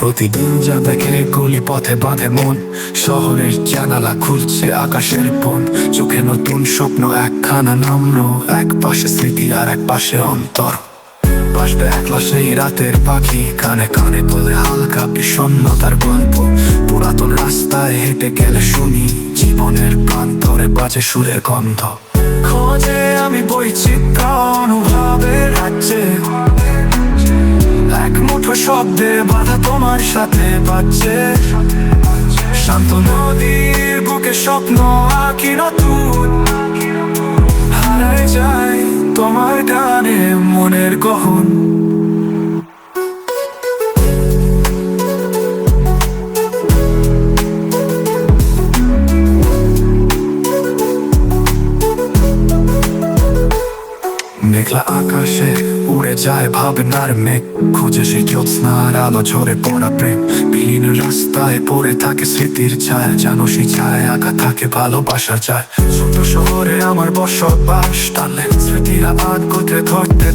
প্রতিদিন যা দেখে গলি পথে বাঁধে মন, শহরের জানালা খুলছে আকাশের পন চোখে নতুন স্বপ্ন, একখানা নম্র, এক পাশে স্মৃতি আর এক পাশে অন্তর। বাসবে একলা সেই রাতের পাখি, কানে কানে তোলে হালকা বিষণ্ণতার গল্প। পুরাতন রাস্তায় হেঁটে গেলে শুনি, জীবনের প্রান্তরে বাজে সুরের গন্ধ। খোঁজে আমি বৈচিত্র্য অনুভবের রাজ্যে। এক মুঠো শব্দে তোমার সাথে বাচ্চে শান্ত নদীর বুকে স্বপ্ন আঁকি নতুন। হারায় যায় তোমার গানে মনের গহন। মেঘলা আকাশে উড়ে যায় ভাবনার মেঘ খুঁজে সে জ্যোৎস্নার আলো ঝরে পড়া প্রেম বিলীন রাস্তায় পড়ে থাকে স্মৃতির ছায়া জানো সেই ছায় আঁকা থাকে ভালোবাসার চায় ছোট শহরে আমার বসবাস টানলে স্মৃতিরা আগ করতে ধরতে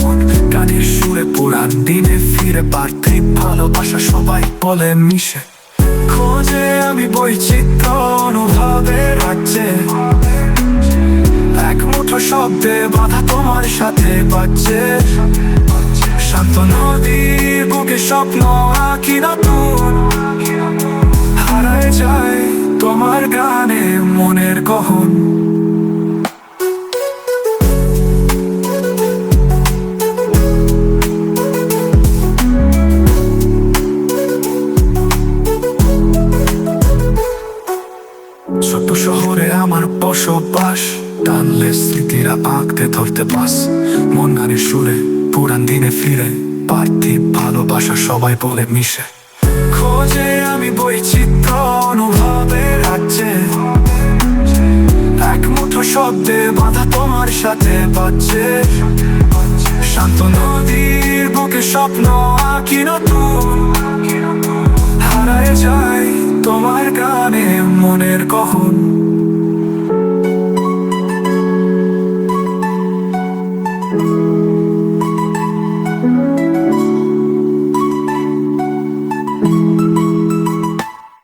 মন গানের সুরে পুরান দিনে ফিরে পার্থিব ভালোবাসা সবাই বলে মিশে খোঁজে আমি বৈচিত্র্য অনুভবের রাজ্যে শব্দে বাধা তোমার সাথে বাজছে। শান্ত নদীর বুকে স্বপ্ন আঁকি নতুন হারায় যায় তোমার গানে মনের গহন। ছোট্ট শহরে আমার বসবাস। টানলে স্মৃতিরা আঁকতে ধরতে পাস মন গানের সুরে পুরান দিনে ফিরে পার্থিব ভালোবাসা সবাই বলে মিশে খোঁজে আমি বৈচিত্র্য অনুভবের রাজ্যে এক মুঠো শব্দে বাধা তোমার সাথে বাজছে শান্ত নদীর বুকে স্বপ্ন আঁকি নতুন হারায় যায় তোমার গানে মনের কখন